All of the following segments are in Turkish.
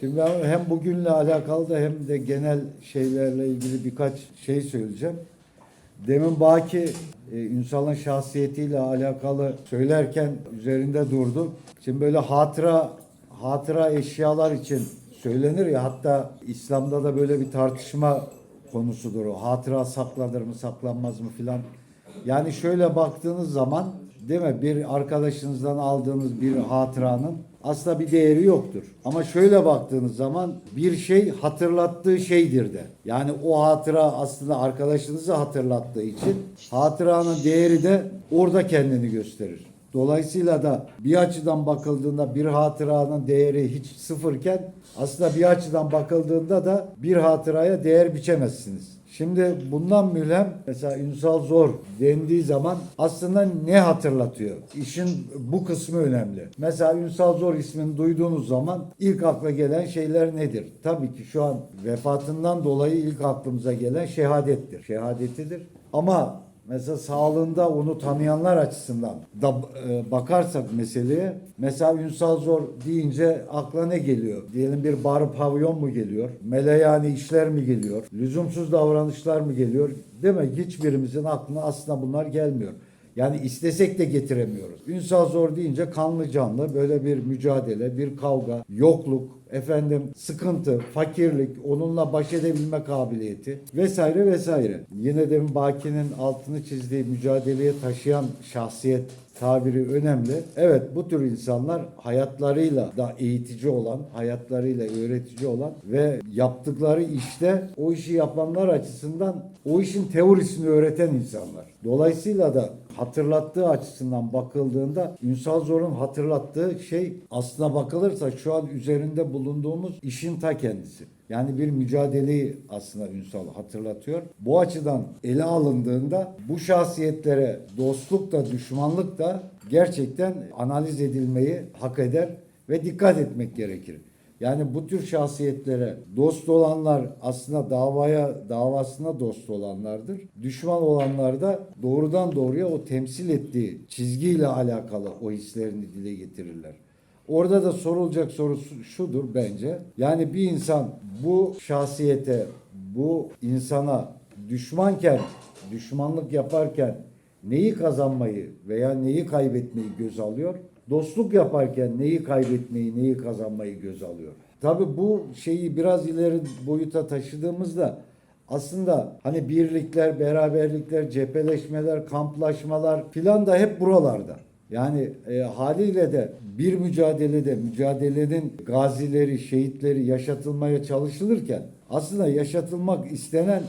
Şimdi hem bugünle alakalı da hem de genel şeylerle ilgili birkaç şey söyleyeceğim. Demin Baki e, Ünsal'ın şahsiyetiyle alakalı söylerken üzerinde durdu. Şimdi böyle hatıra hatıra eşyalar için söylenir ya hatta İslam'da da böyle bir tartışma konusudur o. Hatıra saklanır mı saklanmaz mı filan. Yani şöyle baktığınız zaman değil mi bir arkadaşınızdan aldığınız bir hatıranın aslında bir değeri yoktur. Ama şöyle baktığınız zaman bir şey hatırlattığı şeydir de. Yani o hatıra aslında arkadaşınızı hatırlattığı için hatıranın değeri de orada kendini gösterir. Dolayısıyla da bir açıdan bakıldığında bir hatıranın değeri hiç sıfırken aslında bir açıdan bakıldığında da bir hatıraya değer biçemezsiniz. Şimdi bundan mülhem mesela Ünsal Zor dendiği zaman aslında ne hatırlatıyor? İşin bu kısmı önemli. Mesela Ünsal Zor ismini duyduğunuz zaman ilk akla gelen şeyler nedir? Tabii ki şu an vefatından dolayı ilk aklımıza gelen şehadettir. Şehadetidir. Ama Mesela sağlığında onu tanıyanlar açısından da e, bakarsak meseleye mesela Ünsal Zor deyince akla ne geliyor? Diyelim bir bar pavyon mu geliyor? Meleyani işler mi geliyor? Lüzumsuz davranışlar mı geliyor? Değil mi? Hiçbirimizin aklına aslında bunlar gelmiyor. Yani istesek de getiremiyoruz. Ünsal Zor deyince kanlı canlı böyle bir mücadele, bir kavga, yokluk, efendim sıkıntı, fakirlik, onunla baş edebilme kabiliyeti vesaire vesaire. Yine de Baki'nin altını çizdiği mücadeleye taşıyan şahsiyet tabiri önemli. Evet bu tür insanlar hayatlarıyla da eğitici olan, hayatlarıyla öğretici olan ve yaptıkları işte o işi yapanlar açısından o işin teorisini öğreten insanlar. Dolayısıyla da hatırlattığı açısından bakıldığında Ünsal Zor'un hatırlattığı şey aslına bakılırsa şu an üzerinde bulunduğumuz işin ta kendisi. Yani bir mücadeleyi aslında Ünsal hatırlatıyor. Bu açıdan ele alındığında bu şahsiyetlere dostluk da düşmanlık da gerçekten analiz edilmeyi hak eder ve dikkat etmek gerekir. Yani bu tür şahsiyetlere dost olanlar aslında davaya davasına dost olanlardır. Düşman olanlar da doğrudan doğruya o temsil ettiği çizgiyle alakalı o hislerini dile getirirler. Orada da sorulacak soru şu- şudur bence. Yani bir insan bu şahsiyete, bu insana düşmanken, düşmanlık yaparken neyi kazanmayı veya neyi kaybetmeyi göz alıyor? Dostluk yaparken neyi kaybetmeyi, neyi kazanmayı göz alıyor? Tabii bu şeyi biraz ileri boyuta taşıdığımızda aslında hani birlikler, beraberlikler, cepheleşmeler, kamplaşmalar filan da hep buralarda. Yani e, haliyle de bir mücadelede mücadelenin gazileri, şehitleri yaşatılmaya çalışılırken aslında yaşatılmak istenen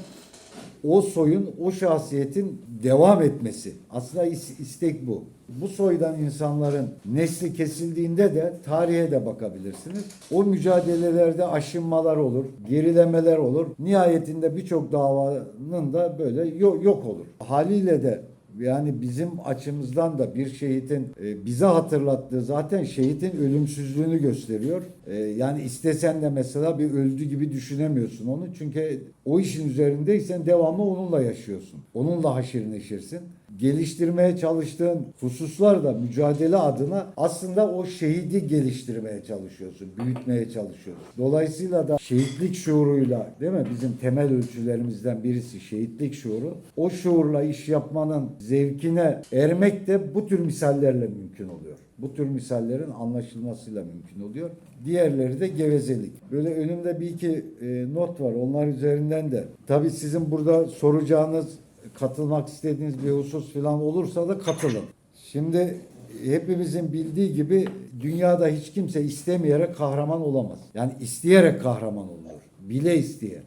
o soyun, o şahsiyetin devam etmesi. Aslında is- istek bu. Bu soydan insanların nesli kesildiğinde de tarihe de bakabilirsiniz. O mücadelelerde aşınmalar olur, gerilemeler olur. Nihayetinde birçok davanın da böyle yo- yok olur. Haliyle de yani bizim açımızdan da bir şehitin e, bize hatırlattığı zaten şehitin ölümsüzlüğünü gösteriyor. E, yani istesen de mesela bir öldü gibi düşünemiyorsun onu. Çünkü o işin üzerindeysen devamlı onunla yaşıyorsun. Onunla haşir neşirsin. Geliştirmeye çalıştığın hususlar da mücadele adına aslında o şehidi geliştirmeye çalışıyorsun, büyütmeye çalışıyorsun. Dolayısıyla da şehitlik şuuruyla değil mi bizim temel ölçülerimizden birisi şehitlik şuuru. O şuurla iş yapmanın zevkine ermek de bu tür misallerle mümkün oluyor. Bu tür misallerin anlaşılmasıyla mümkün oluyor. Diğerleri de gevezelik. Böyle önümde bir iki e, not var. Onlar üzerinden de. Tabii sizin burada soracağınız, katılmak istediğiniz bir husus falan olursa da katılın. Şimdi hepimizin bildiği gibi dünyada hiç kimse istemeyerek kahraman olamaz. Yani isteyerek kahraman olur. Bile isteye.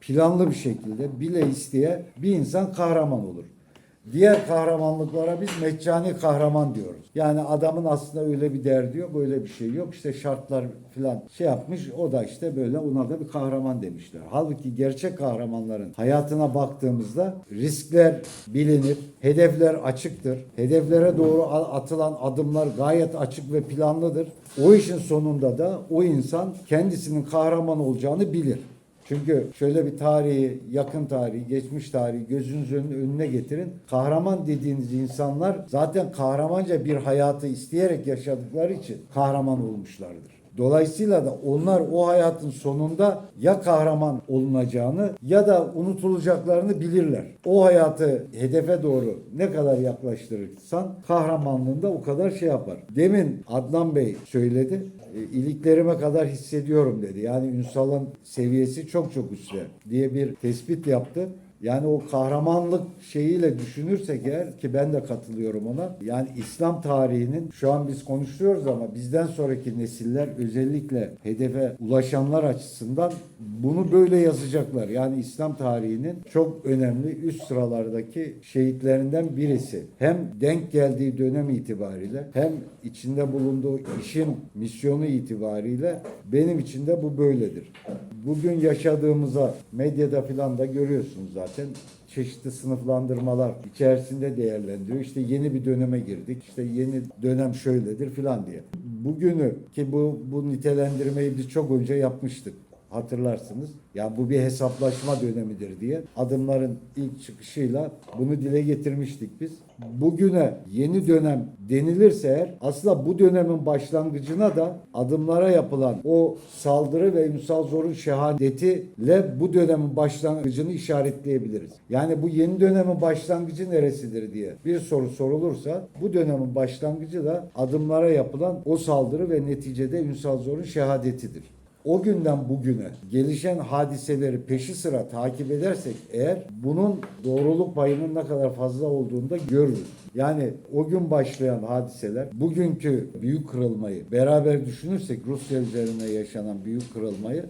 Planlı bir şekilde bile isteye bir insan kahraman olur. Diğer kahramanlıklara biz meccani kahraman diyoruz. Yani adamın aslında öyle bir derdi yok, öyle bir şey yok. İşte şartlar falan şey yapmış, o da işte böyle ona da bir kahraman demişler. Halbuki gerçek kahramanların hayatına baktığımızda riskler bilinir, hedefler açıktır. Hedeflere doğru atılan adımlar gayet açık ve planlıdır. O işin sonunda da o insan kendisinin kahraman olacağını bilir. Çünkü şöyle bir tarihi, yakın tarihi, geçmiş tarihi gözünüzün önüne getirin. Kahraman dediğiniz insanlar zaten kahramanca bir hayatı isteyerek yaşadıkları için kahraman olmuşlardır. Dolayısıyla da onlar o hayatın sonunda ya kahraman olunacağını ya da unutulacaklarını bilirler. O hayatı hedefe doğru ne kadar yaklaştırırsan kahramanlığında o kadar şey yapar. Demin Adnan Bey söyledi. E, iliklerime kadar hissediyorum dedi. Yani Ünsal'ın seviyesi çok çok üstte diye bir tespit yaptı. Yani o kahramanlık şeyiyle düşünürsek eğer ki ben de katılıyorum ona. Yani İslam tarihinin şu an biz konuşuyoruz ama bizden sonraki nesiller özellikle hedefe ulaşanlar açısından bunu böyle yazacaklar. Yani İslam tarihinin çok önemli üst sıralardaki şehitlerinden birisi. Hem denk geldiği dönem itibariyle hem içinde bulunduğu işin misyonu itibariyle benim için de bu böyledir. Bugün yaşadığımıza medyada filan da görüyorsunuz zaten çeşitli sınıflandırmalar içerisinde değerlendiriyor. İşte yeni bir döneme girdik. İşte yeni dönem şöyledir filan diye. Bugünü ki bu bu nitelendirmeyi biz çok önce yapmıştık hatırlarsınız. Ya bu bir hesaplaşma dönemidir diye adımların ilk çıkışıyla bunu dile getirmiştik biz. Bugüne yeni dönem denilirse eğer aslında bu dönemin başlangıcına da adımlara yapılan o saldırı ve Ünsal Zor'un şehadetiyle bu dönemin başlangıcını işaretleyebiliriz. Yani bu yeni dönemin başlangıcı neresidir diye bir soru sorulursa bu dönemin başlangıcı da adımlara yapılan o saldırı ve neticede Ünsal Zor'un şehadetidir o günden bugüne gelişen hadiseleri peşi sıra takip edersek eğer bunun doğruluk payının ne kadar fazla olduğunu da görürüz. Yani o gün başlayan hadiseler bugünkü büyük kırılmayı beraber düşünürsek Rusya üzerine yaşanan büyük kırılmayı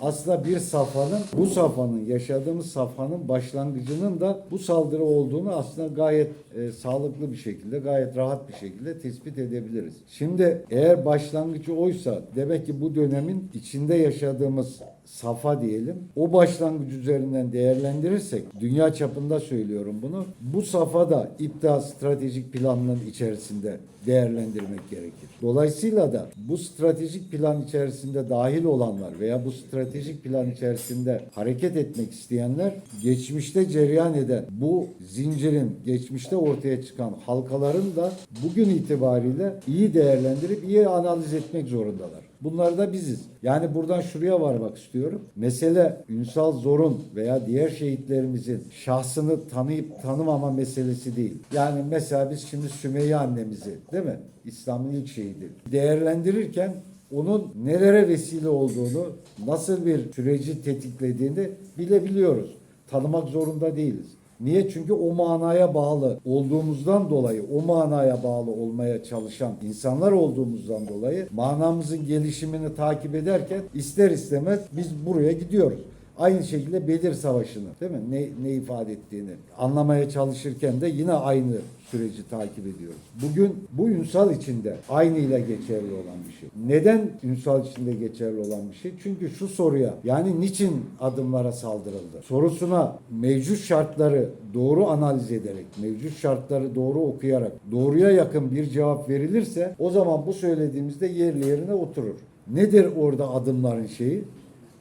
aslında bir safhanın, bu safhanın, yaşadığımız safhanın başlangıcının da bu saldırı olduğunu aslında gayet e, sağlıklı bir şekilde, gayet rahat bir şekilde tespit edebiliriz. Şimdi eğer başlangıcı oysa demek ki bu dönemin içinde yaşadığımız safa diyelim. O başlangıç üzerinden değerlendirirsek, dünya çapında söylüyorum bunu, bu safhada iptal stratejik planının içerisinde değerlendirmek gerekir. Dolayısıyla da bu stratejik plan içerisinde dahil olanlar veya bu stratejik plan içerisinde hareket etmek isteyenler geçmişte cereyan eden bu zincirin geçmişte ortaya çıkan halkaların da bugün itibariyle iyi değerlendirip iyi analiz etmek zorundalar. Bunlar da biziz. Yani buradan şuraya varmak istiyorum. Mesele Ünsal Zor'un veya diğer şehitlerimizin şahsını tanıyıp tanımama meselesi değil. Yani mesela biz şimdi Sümeyye annemizi değil mi? İslam'ın ilk şehidi. Değerlendirirken onun nelere vesile olduğunu, nasıl bir süreci tetiklediğini bilebiliyoruz. Tanımak zorunda değiliz. Niye? Çünkü o manaya bağlı olduğumuzdan dolayı, o manaya bağlı olmaya çalışan insanlar olduğumuzdan dolayı manamızın gelişimini takip ederken ister istemez biz buraya gidiyoruz. Aynı şekilde Bedir Savaşı'nı değil mi? Ne, ne ifade ettiğini anlamaya çalışırken de yine aynı süreci takip ediyoruz. Bugün bu Ünsal içinde aynıyla geçerli olan bir şey. Neden Ünsal içinde geçerli olan bir şey? Çünkü şu soruya yani niçin adımlara saldırıldı? Sorusuna mevcut şartları doğru analiz ederek, mevcut şartları doğru okuyarak, doğruya yakın bir cevap verilirse o zaman bu söylediğimizde yerli yerine oturur. Nedir orada adımların şeyi?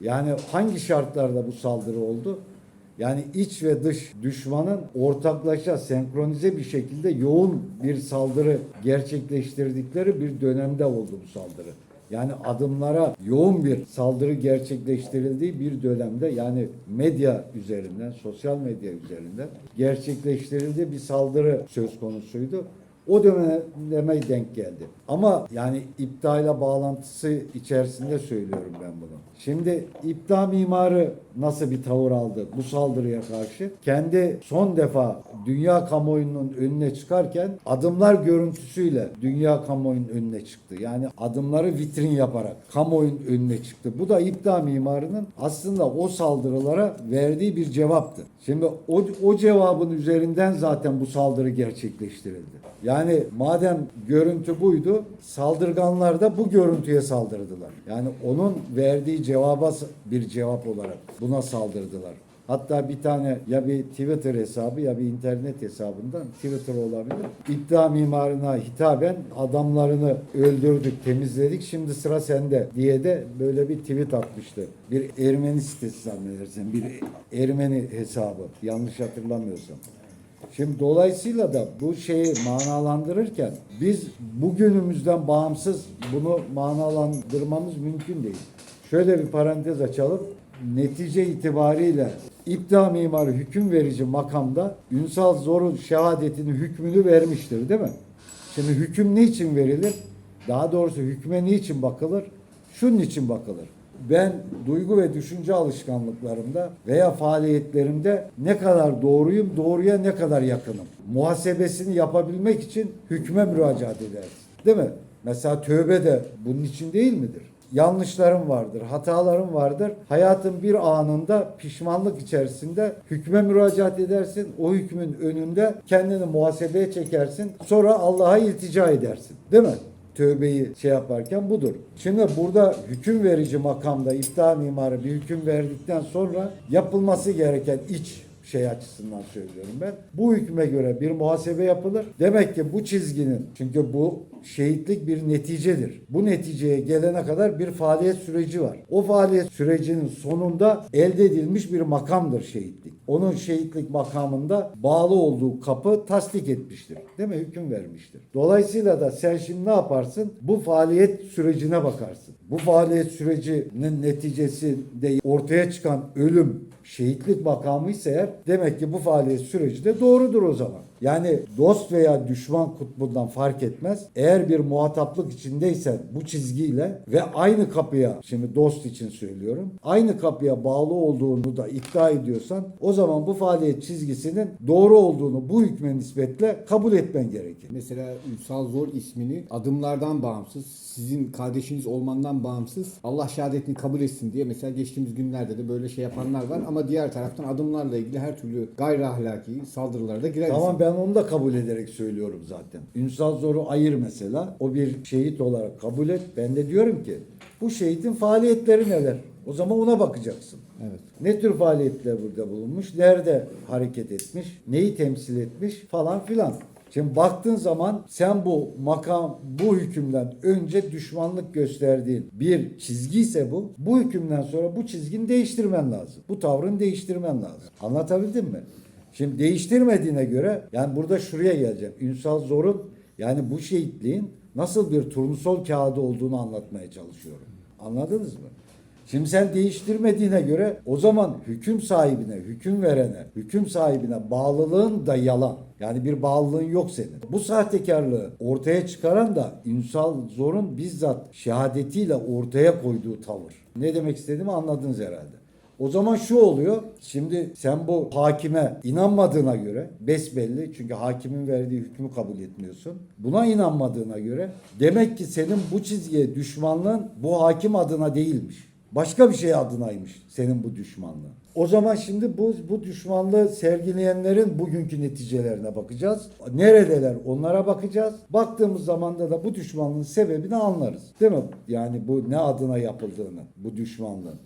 Yani hangi şartlarda bu saldırı oldu? Yani iç ve dış düşmanın ortaklaşa senkronize bir şekilde yoğun bir saldırı gerçekleştirdikleri bir dönemde oldu bu saldırı. Yani adımlara yoğun bir saldırı gerçekleştirildiği bir dönemde yani medya üzerinden, sosyal medya üzerinden gerçekleştirildiği bir saldırı söz konusuydu. O döneme denk geldi. Ama yani iptale bağlantısı içerisinde söylüyorum ben bunu. Şimdi iptal mimarı nasıl bir tavır aldı bu saldırıya karşı? Kendi son defa dünya kamuoyunun önüne çıkarken adımlar görüntüsüyle dünya kamuoyunun önüne çıktı. Yani adımları vitrin yaparak kamuoyunun önüne çıktı. Bu da iptal mimarının aslında o saldırılara verdiği bir cevaptı. Şimdi o, o cevabın üzerinden zaten bu saldırı gerçekleştirildi. Yani madem görüntü buydu, saldırganlar da bu görüntüye saldırdılar. Yani onun verdiği cevaba bir cevap olarak buna saldırdılar. Hatta bir tane ya bir Twitter hesabı ya bir internet hesabından Twitter olabilir. İddia mimarına hitaben adamlarını öldürdük, temizledik şimdi sıra sende diye de böyle bir tweet atmıştı. Bir Ermeni sitesi zannedersem bir Ermeni hesabı yanlış hatırlamıyorsam. Şimdi dolayısıyla da bu şeyi manalandırırken biz bugünümüzden bağımsız bunu manalandırmamız mümkün değil. Şöyle bir parantez açalım. Netice itibariyle İpta mimarı hüküm verici makamda Ünsal Zor'un şehadetinin hükmünü vermiştir değil mi? Şimdi hüküm niçin verilir? Daha doğrusu hükme niçin bakılır? Şunun için bakılır. Ben duygu ve düşünce alışkanlıklarımda veya faaliyetlerimde ne kadar doğruyum, doğruya ne kadar yakınım. Muhasebesini yapabilmek için hükme müracaat edersin. Değil mi? Mesela tövbe de bunun için değil midir? Yanlışlarım vardır, hatalarım vardır. Hayatın bir anında pişmanlık içerisinde hükme müracaat edersin. O hükmün önünde kendini muhasebeye çekersin. Sonra Allah'a iltica edersin. Değil mi? Tövbeyi şey yaparken budur. Şimdi burada hüküm verici makamda iftihar mimarı bir hüküm verdikten sonra yapılması gereken iç şey açısından söylüyorum ben. Bu hükme göre bir muhasebe yapılır. Demek ki bu çizginin çünkü bu şehitlik bir neticedir. Bu neticeye gelene kadar bir faaliyet süreci var. O faaliyet sürecinin sonunda elde edilmiş bir makamdır şehitlik. Onun şehitlik makamında bağlı olduğu kapı tasdik etmiştir. Değil mi? Hüküm vermiştir. Dolayısıyla da sen şimdi ne yaparsın? Bu faaliyet sürecine bakarsın. Bu faaliyet sürecinin neticesinde ortaya çıkan ölüm şehitlik makamı ise eğer demek ki bu faaliyet süreci de doğrudur o zaman. Yani dost veya düşman kutbundan fark etmez. Eğer bir muhataplık içindeysen bu çizgiyle ve aynı kapıya şimdi dost için söylüyorum. Aynı kapıya bağlı olduğunu da iddia ediyorsan o zaman bu faaliyet çizgisinin doğru olduğunu bu hükme nispetle kabul etmen gerekir. Mesela Ünsal Zor ismini adımlardan bağımsız, sizin kardeşiniz olmandan bağımsız Allah şehadetini kabul etsin diye mesela geçtiğimiz günlerde de böyle şey yapanlar var ama diğer taraftan adımlarla ilgili her türlü gayri ahlaki saldırılara da girer. Tamam ben onu da kabul ederek söylüyorum zaten. Ünsal Zor'u ayır mesela. O bir şehit olarak kabul et. Ben de diyorum ki bu şehitin faaliyetleri neler? O zaman ona bakacaksın. Evet. Ne tür faaliyetler burada bulunmuş? Nerede hareket etmiş? Neyi temsil etmiş? Falan filan. Şimdi baktığın zaman sen bu makam, bu hükümden önce düşmanlık gösterdiğin bir çizgi ise bu. Bu hükümden sonra bu çizgini değiştirmen lazım. Bu tavrını değiştirmen lazım. Anlatabildim mi? Şimdi değiştirmediğine göre yani burada şuraya geleceğim. Ünsal Zor'un yani bu şehitliğin nasıl bir turnusol kağıdı olduğunu anlatmaya çalışıyorum. Anladınız mı? Şimdi sen değiştirmediğine göre o zaman hüküm sahibine, hüküm verene, hüküm sahibine bağlılığın da yalan. Yani bir bağlılığın yok senin. Bu sahtekarlığı ortaya çıkaran da Ünsal Zor'un bizzat şehadetiyle ortaya koyduğu tavır. Ne demek istediğimi anladınız herhalde. O zaman şu oluyor. Şimdi sen bu hakime inanmadığına göre besbelli çünkü hakimin verdiği hükmü kabul etmiyorsun. Buna inanmadığına göre demek ki senin bu çizgiye düşmanlığın bu hakim adına değilmiş. Başka bir şey adınaymış senin bu düşmanlığın. O zaman şimdi bu, bu düşmanlığı sergileyenlerin bugünkü neticelerine bakacağız. Neredeler onlara bakacağız. Baktığımız zaman da bu düşmanlığın sebebini anlarız. Değil mi? Yani bu ne adına yapıldığını, bu düşmanlığın.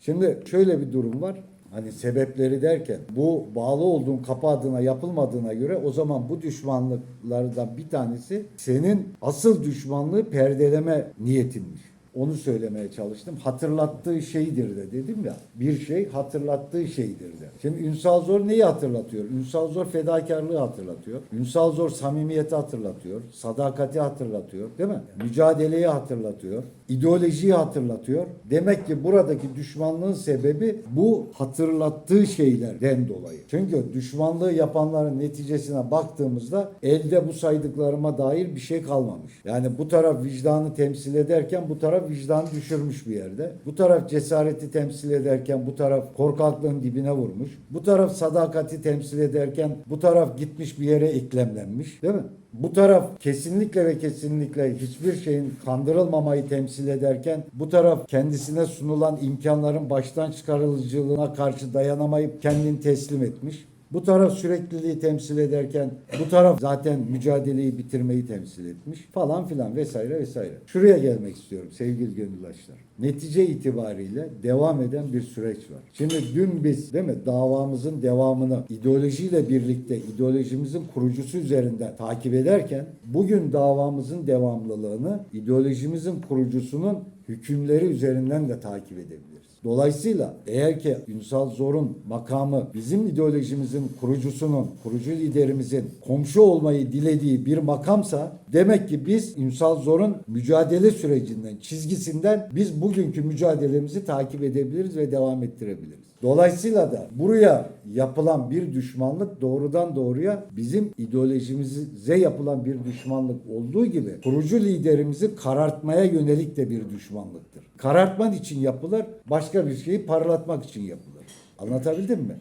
Şimdi şöyle bir durum var. Hani sebepleri derken bu bağlı olduğun kapı adına yapılmadığına göre o zaman bu düşmanlıklardan bir tanesi senin asıl düşmanlığı perdeleme niyetinmiş. Onu söylemeye çalıştım. Hatırlattığı şeydir de dedim ya. Bir şey hatırlattığı şeydir de. Şimdi Ünsal Zor neyi hatırlatıyor? Ünsal Zor fedakarlığı hatırlatıyor. Ünsal Zor samimiyeti hatırlatıyor. Sadakati hatırlatıyor. Değil mi? Mücadeleyi hatırlatıyor. ideolojiyi hatırlatıyor. Demek ki buradaki düşmanlığın sebebi bu hatırlattığı şeylerden dolayı. Çünkü düşmanlığı yapanların neticesine baktığımızda elde bu saydıklarıma dair bir şey kalmamış. Yani bu taraf vicdanı temsil ederken bu taraf vicdanı düşürmüş bir yerde. Bu taraf cesareti temsil ederken bu taraf korkaklığın dibine vurmuş. Bu taraf sadakati temsil ederken bu taraf gitmiş bir yere eklemlenmiş. Değil mi? Bu taraf kesinlikle ve kesinlikle hiçbir şeyin kandırılmamayı temsil ederken bu taraf kendisine sunulan imkanların baştan çıkarılıcılığına karşı dayanamayıp kendini teslim etmiş. Bu taraf sürekliliği temsil ederken bu taraf zaten mücadeleyi bitirmeyi temsil etmiş falan filan vesaire vesaire. Şuraya gelmek istiyorum sevgili gönüllaşlar. Netice itibariyle devam eden bir süreç var. Şimdi dün biz değil mi davamızın devamını ideolojiyle birlikte ideolojimizin kurucusu üzerinden takip ederken bugün davamızın devamlılığını ideolojimizin kurucusunun hükümleri üzerinden de takip edebiliriz. Dolayısıyla eğer ki Ünsal Zor'un makamı bizim ideolojimizin kurucusunun, kurucu liderimizin komşu olmayı dilediği bir makamsa demek ki biz Ünsal Zor'un mücadele sürecinden, çizgisinden biz bugünkü mücadelemizi takip edebiliriz ve devam ettirebiliriz. Dolayısıyla da buraya yapılan bir düşmanlık doğrudan doğruya bizim ideolojimize yapılan bir düşmanlık olduğu gibi kurucu liderimizi karartmaya yönelik de bir düşmanlıktır. Karartman için yapılır, başka bir şeyi parlatmak için yapılır. Anlatabildim mi?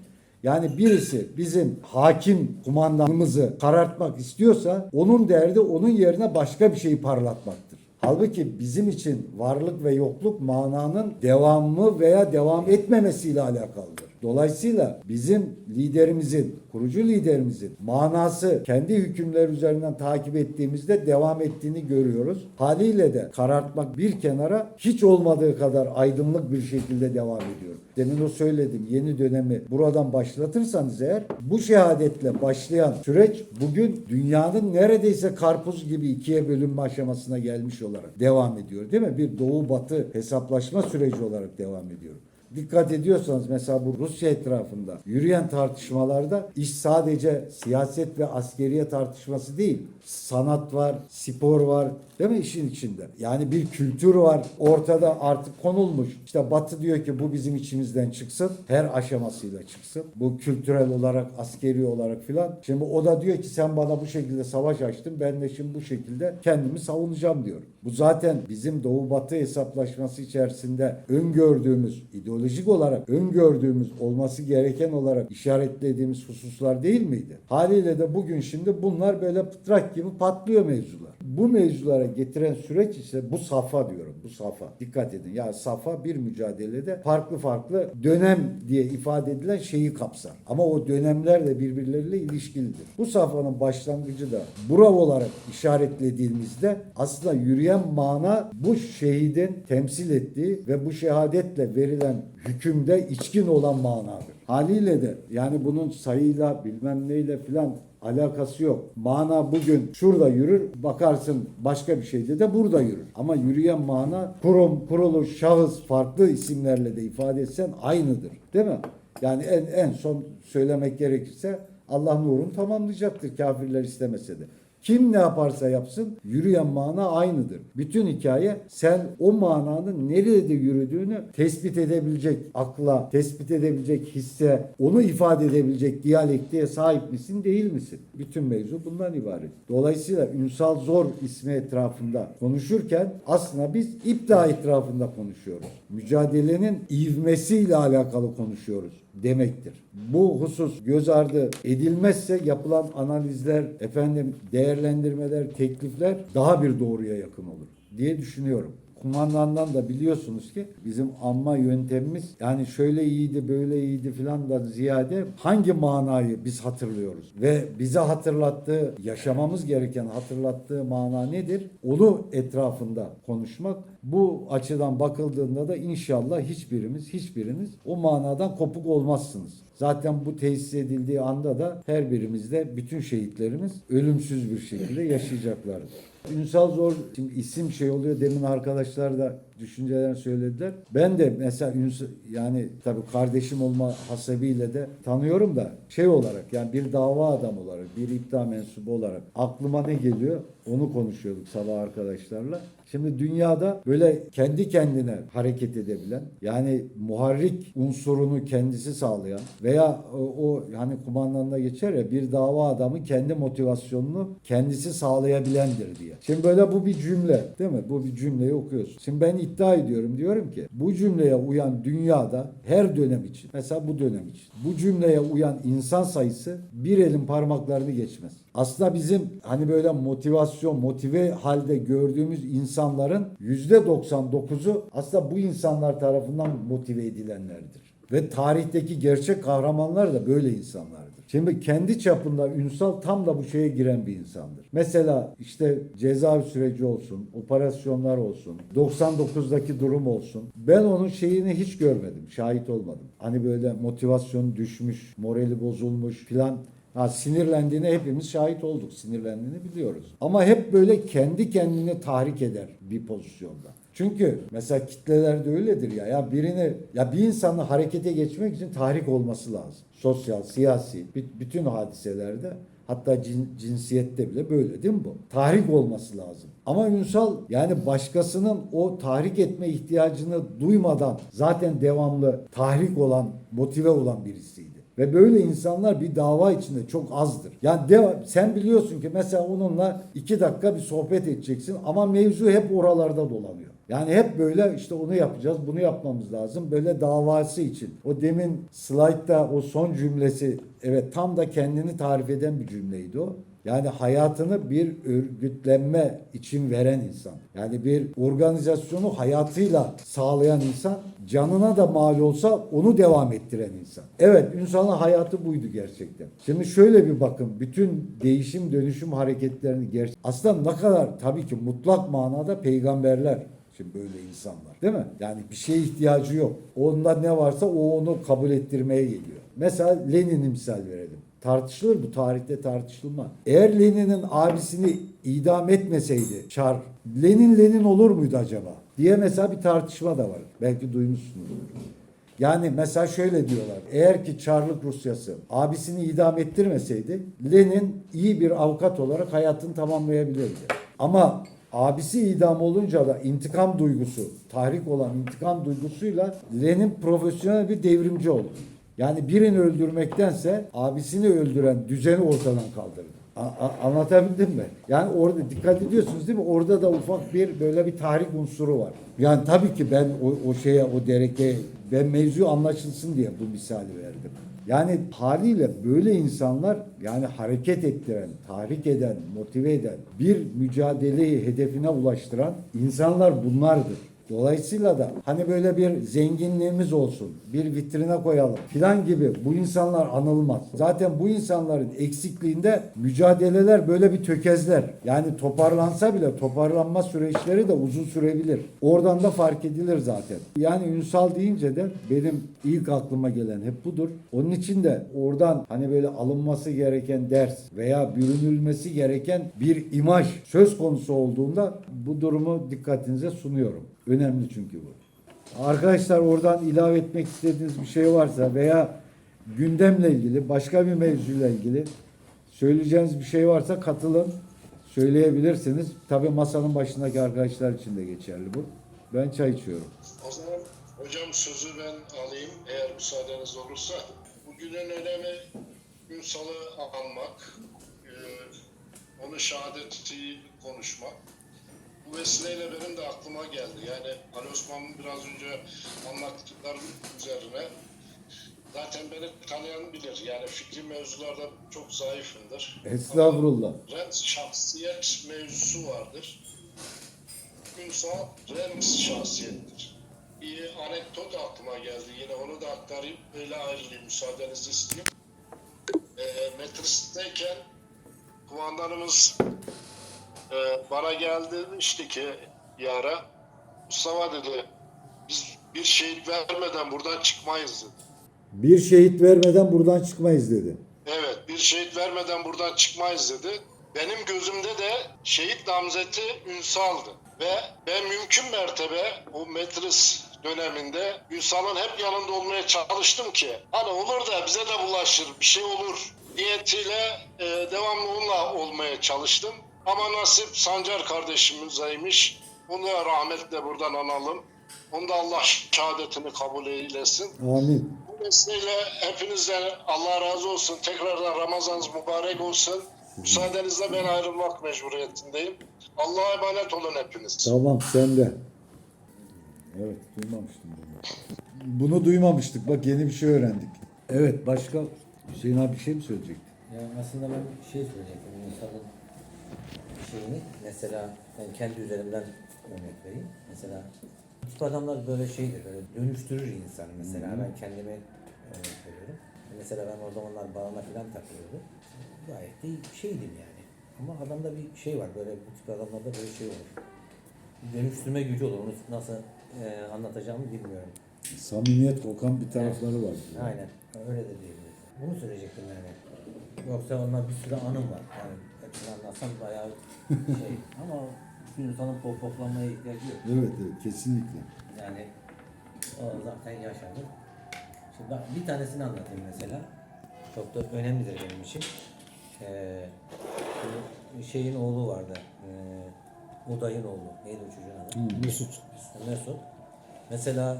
Yani birisi bizim hakim kumandanımızı karartmak istiyorsa onun derdi onun yerine başka bir şeyi parlatmaktır. Halbuki bizim için varlık ve yokluk mananın devamı veya devam etmemesiyle alakalıdır. Dolayısıyla bizim liderimizin, kurucu liderimizin manası kendi hükümler üzerinden takip ettiğimizde devam ettiğini görüyoruz. Haliyle de karartmak bir kenara hiç olmadığı kadar aydınlık bir şekilde devam ediyor. Demin o söyledim yeni dönemi buradan başlatırsanız eğer bu şehadetle başlayan süreç bugün dünyanın neredeyse karpuz gibi ikiye bölünme aşamasına gelmiş olarak devam ediyor değil mi? Bir doğu batı hesaplaşma süreci olarak devam ediyor. Dikkat ediyorsanız mesela bu Rusya etrafında yürüyen tartışmalarda iş sadece siyaset ve askeriye tartışması değil. Sanat var, spor var değil mi işin içinde? Yani bir kültür var ortada artık konulmuş. İşte Batı diyor ki bu bizim içimizden çıksın. Her aşamasıyla çıksın. Bu kültürel olarak, askeri olarak filan. Şimdi o da diyor ki sen bana bu şekilde savaş açtın. Ben de şimdi bu şekilde kendimi savunacağım diyor. Bu zaten bizim Doğu Batı hesaplaşması içerisinde öngördüğümüz, ideolojik olarak öngördüğümüz, olması gereken olarak işaretlediğimiz hususlar değil miydi? Haliyle de bugün şimdi bunlar böyle pıtrak gibi patlıyor mevzular. Bu mevzulara getiren süreç ise bu safa diyorum. Bu safa. Dikkat edin. Ya safa bir mücadelede farklı farklı dönem diye ifade edilen şeyi kapsar. Ama o dönemler de birbirleriyle ilişkilidir. Bu safhanın başlangıcı da burav olarak işaretlediğimizde aslında yürüyen mana bu şehidin temsil ettiği ve bu şehadetle verilen hükümde içkin olan manadır. Haliyle de yani bunun sayıyla bilmem neyle filan alakası yok. Mana bugün şurada yürür, bakarsın başka bir şeyde de burada yürür. Ama yürüyen mana kurum, kuruluş, şahıs farklı isimlerle de ifade etsen aynıdır. Değil mi? Yani en, en son söylemek gerekirse Allah nurunu tamamlayacaktır kafirler istemese de. Kim ne yaparsa yapsın yürüyen mana aynıdır. Bütün hikaye sen o mananın nerede yürüdüğünü tespit edebilecek akla, tespit edebilecek hisse, onu ifade edebilecek diyalektiğe sahip misin değil misin? Bütün mevzu bundan ibaret. Dolayısıyla Ünsal Zor ismi etrafında konuşurken aslında biz ipta etrafında konuşuyoruz. Mücadelenin ivmesiyle alakalı konuşuyoruz demektir. Bu husus göz ardı edilmezse yapılan analizler, efendim değerlendirmeler, teklifler daha bir doğruya yakın olur diye düşünüyorum. Kumandandan da biliyorsunuz ki bizim anma yöntemimiz yani şöyle iyiydi böyle iyiydi filan da ziyade hangi manayı biz hatırlıyoruz ve bize hatırlattığı yaşamamız gereken hatırlattığı mana nedir? Onu etrafında konuşmak bu açıdan bakıldığında da inşallah hiçbirimiz hiçbiriniz o manadan kopuk olmazsınız. Zaten bu tesis edildiği anda da her birimizde bütün şehitlerimiz ölümsüz bir şekilde yaşayacaklardır. Ünsal Zor isim şey oluyor demin arkadaşlar da düşüncelerini söylediler. Ben de mesela yani tabii kardeşim olma hasebiyle de tanıyorum da şey olarak yani bir dava adam olarak bir iddia mensubu olarak aklıma ne geliyor onu konuşuyorduk sabah arkadaşlarla. Şimdi dünyada böyle kendi kendine hareket edebilen yani muharrik unsurunu kendisi sağlayan veya o, o hani kumandanına geçer ya bir dava adamı kendi motivasyonunu kendisi sağlayabilendir diye. Şimdi böyle bu bir cümle değil mi? Bu bir cümleyi okuyorsun. Şimdi ben iddia ediyorum diyorum ki bu cümleye uyan dünyada her dönem için mesela bu dönem için bu cümleye uyan insan sayısı bir elin parmaklarını geçmez. Aslında bizim hani böyle motivasyon, motive halde gördüğümüz insanların yüzde 99'u aslında bu insanlar tarafından motive edilenlerdir. Ve tarihteki gerçek kahramanlar da böyle insanlardır. Şimdi kendi çapında Ünsal tam da bu şeye giren bir insandır. Mesela işte cezaevi süreci olsun, operasyonlar olsun, 99'daki durum olsun. Ben onun şeyini hiç görmedim, şahit olmadım. Hani böyle motivasyon düşmüş, morali bozulmuş filan Ha, sinirlendiğine hepimiz şahit olduk. Sinirlendiğini biliyoruz. Ama hep böyle kendi kendini tahrik eder bir pozisyonda. Çünkü mesela kitlelerde öyledir ya. Ya birini ya bir insanın harekete geçmek için tahrik olması lazım. Sosyal, siyasi, bü- bütün hadiselerde Hatta cin- cinsiyette bile böyle değil mi bu? Tahrik olması lazım. Ama Ünsal yani başkasının o tahrik etme ihtiyacını duymadan zaten devamlı tahrik olan, motive olan birisiydi. Ve böyle insanlar bir dava içinde çok azdır. Yani deva- sen biliyorsun ki mesela onunla iki dakika bir sohbet edeceksin ama mevzu hep oralarda dolanıyor. Yani hep böyle işte onu yapacağız, bunu yapmamız lazım. Böyle davası için. O demin slaytta o son cümlesi evet tam da kendini tarif eden bir cümleydi o. Yani hayatını bir örgütlenme için veren insan. Yani bir organizasyonu hayatıyla sağlayan insan, canına da mal olsa onu devam ettiren insan. Evet, Ünsal'ın hayatı buydu gerçekten. Şimdi şöyle bir bakın, bütün değişim dönüşüm hareketlerini ger aslında ne kadar tabii ki mutlak manada peygamberler Şimdi böyle insanlar değil mi? Yani bir şeye ihtiyacı yok. Onda ne varsa o onu kabul ettirmeye geliyor. Mesela Lenin'i misal verelim. Tartışılır bu tarihte tartışılma. Eğer Lenin'in abisini idam etmeseydi Çar, Lenin Lenin olur muydu acaba? Diye mesela bir tartışma da var. Belki duymuşsunuzdur. Yani mesela şöyle diyorlar. Eğer ki Çarlık Rusyası abisini idam ettirmeseydi Lenin iyi bir avukat olarak hayatını tamamlayabilirdi. Ama abisi idam olunca da intikam duygusu, tahrik olan intikam duygusuyla Lenin profesyonel bir devrimci oldu. Yani birini öldürmektense abisini öldüren düzeni ortadan kaldırdı. A- anlatabildim mi? Yani orada dikkat ediyorsunuz değil mi? Orada da ufak bir böyle bir tahrik unsuru var. Yani tabii ki ben o, o şeye, o dereke, ben mevzu anlaşılsın diye bu misali verdim. Yani haliyle böyle insanlar yani hareket ettiren, tahrik eden, motive eden, bir mücadeleyi hedefine ulaştıran insanlar bunlardır. Dolayısıyla da hani böyle bir zenginliğimiz olsun, bir vitrine koyalım filan gibi bu insanlar anılmaz. Zaten bu insanların eksikliğinde mücadeleler böyle bir tökezler. Yani toparlansa bile toparlanma süreçleri de uzun sürebilir. Oradan da fark edilir zaten. Yani Ünsal deyince de benim ilk aklıma gelen hep budur. Onun için de oradan hani böyle alınması gereken ders veya bürünülmesi gereken bir imaj söz konusu olduğunda bu durumu dikkatinize sunuyorum. Önemli çünkü bu. Arkadaşlar oradan ilave etmek istediğiniz bir şey varsa veya gündemle ilgili, başka bir mevzuyla ilgili söyleyeceğiniz bir şey varsa katılın, söyleyebilirsiniz. Tabii masanın başındaki arkadaşlar için de geçerli bu. Ben çay içiyorum. O zaman hocam sözü ben alayım eğer müsaadeniz olursa. Bugünün önemi Ünsal'ı anmak, e, onun şehadeti konuşmak. Bu vesileyle benim de aklıma geldi. Yani Ali Osman'ın biraz önce anlattıkları üzerine zaten beni tanıyan bilir. Yani fikri mevzularda çok zayıfımdır. Estağfurullah. Rent şahsiyet mevzusu vardır. Ünsal rent şahsiyettir. Bir anekdot aklıma geldi. Yine onu da aktarayım. Öyle ayrılayım. Müsaadenizi isteyeyim. E, metristeyken kumandanımız e, bana geldi demişti ki yara Mustafa dedi biz bir şehit vermeden buradan çıkmayız dedi. Bir şehit vermeden buradan çıkmayız dedi. Evet, bir şehit vermeden buradan çıkmayız dedi. Benim gözümde de şehit namzeti Ünsal'dı. Ve ben mümkün mertebe o metris döneminde Ünsal'ın hep yanında olmaya çalıştım ki hani olur da bize de bulaşır, bir şey olur niyetiyle e, devamlı onunla olmaya çalıştım. Ama nasip Sancar kardeşimizdeymiş. Onu da rahmetle buradan analım. Onu da Allah şehadetini kabul eylesin. Amin. Bu vesileyle hepinizden Allah razı olsun. Tekrardan Ramazanınız mübarek olsun. Müsaadenizle ben ayrılmak mecburiyetindeyim. Allah'a emanet olun hepiniz. Tamam sen de. Evet duymamıştım bunu. Bunu duymamıştık. Bak yeni bir şey öğrendik. Evet başka Hüseyin abi bir şey mi söyleyecekti? Yani aslında ben bir şey söyleyecektim. İnsanın şeyini mesela ben kendi üzerimden örnek vereyim. Mesela bu adamlar böyle şeydir, böyle dönüştürür insanı mesela. Ben kendimi örnek veriyorum. Mesela ben o zamanlar bağına falan takılıyordum. Gayet de şeydim yani. Ama adamda bir şey var, böyle bu tip adamlarda böyle şey olur. Dönüştürme gücü olur. Onu nasıl e, anlatacağımı bilmiyorum. Samimiyet kokan bir tarafları var. Aynen. Öyle de diyebiliriz. Bunu söyleyecektim yani. Yoksa onlar bir sürü anım var. Yani anlatsam bayağı şey. Ama hiçbir insanın pohpohlanmaya ihtiyacı yok. Evet evet kesinlikle. Yani o zaten yaşandı. Şimdi bak bir tanesini anlatayım mesela. Çok da önemlidir benim için. Ee, şeyin oğlu vardı. Ee, Uday'ın oğlu. Neydi o çocuğun adı? Mesut. Mesut. Mesela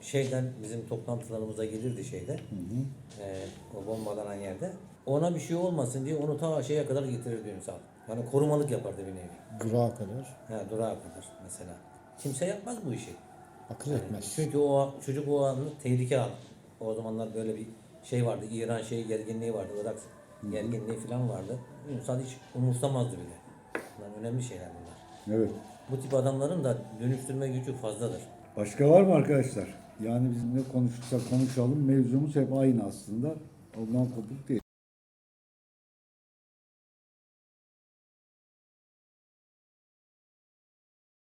şeyden bizim toplantılarımıza gelirdi şeyde. Ee, o bombalanan yerde. Ona bir şey olmasın diye onu ta şeye kadar getirirdi Ünsal. Yani korumalık yapardı bir nevi. Durağa kadar Ha, durağa kadar mesela. Kimse yapmaz bu işi. akıl Yani etmez. Çünkü o çocuk o anı tehlike an. O zamanlar böyle bir şey vardı. İran şeyi gerginliği vardı. Irak gerginliği falan vardı. İnsan hiç umursamazdı bile. Bunlar önemli şeyler bunlar. Evet. Bu tip adamların da dönüştürme gücü fazladır. Başka var mı arkadaşlar? Yani biz ne konuşursak konuşalım mevzumuz hep aynı aslında. Ondan kopuk değil.